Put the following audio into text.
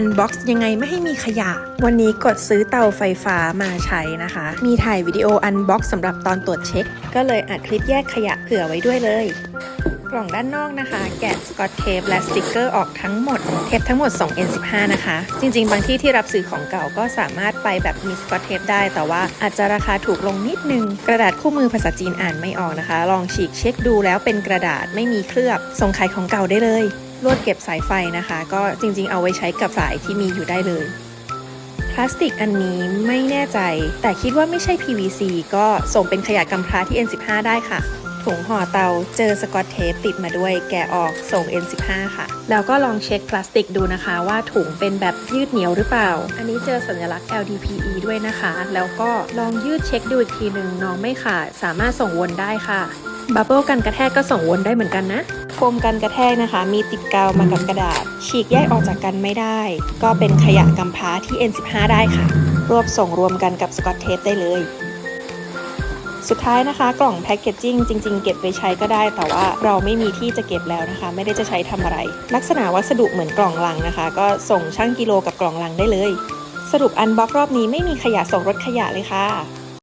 อันบ็อกซ์ยังไงไม่ให้มีขยะ วันนี้กดซื้อเตาไฟฟ้ามาใช้นะคะ มีถ่ายวิดีโออันบ็อกซ์สำหรับตอนตรวจเช็ค ก็เลยอัดคลิปแยกขยะเผื่อไว้ด้วยเลย กล่องด้านนอกนะคะ แกะสกอตเทปและสติกเกอร์ออกทั้งหมด เทปทั้งหมด 2N15 นะคะ จริงๆ บางที่ที่รับซื้อของเก่าก็สามารถไปแบบมีสกอตเทปได้ แต่ว่าอาจจะราคาถูกลงนิดนึง กระดาษคู่มือภาษาจีนอ่านไม่ออกนะคะ ลองฉีกเช็คดูแล้วเป็นกระดาษไม่มีเคลือบ ส่งขายของเก่าได้เลย ลวดเก็บสายไฟนะคะ ก็จริงๆ เอาไว้ใช้กับสายที่มีอยู่ได้เลยพลาสติกอันนี้ไม่แน่ใจ แต่คิดว่าไม่ใช่ PVC ก็ส่งเป็นขยะกำพร้าที่ N15 ได้ค่ะ ถุงห่อเตาเจอสกอตเทปติดมาด้วยแกะออกส่ง N15 ค่ะ แล้วก็ลองเช็คพลาสติกดูนะคะว่าถุงเป็นแบบยืดเหนียวหรือเปล่า อันนี้เจอสัญลักษณ์ LDPE ด้วยนะคะ แล้วก็ลองยืดเช็คดูอีกทีหนึ่งน้องไม่ขาดสามารถส่งวนได้ค่ะบับเบิลกันกระแทกก็ส่งวนได้เหมือนกันนะ โฟมกันกระแทกนะคะ มีติดกาวมากับกระดาษ ฉีกแยกออกจากกันไม่ได้ ก็เป็นขยะกำพร้าที่ N15 ได้ค่ะ รวบส่งรวมกันกับสกอตเทปได้เลย สุดท้ายนะคะ กล่องแพ็กเกจจิ้งจริง ๆ เก็บไว้ใช้ก็ได้ แต่ว่าเราไม่มีที่จะเก็บแล้วนะคะ ไม่ได้จะใช้ทำอะไร ลักษณะวัสดุเหมือนกล่องลังนะคะ ก็ส่งช่างกิโลกับกล่องลังได้เลย สรุปอันบ็อกรอบนี้ไม่มีขยะส่งรถขยะเลยค่ะ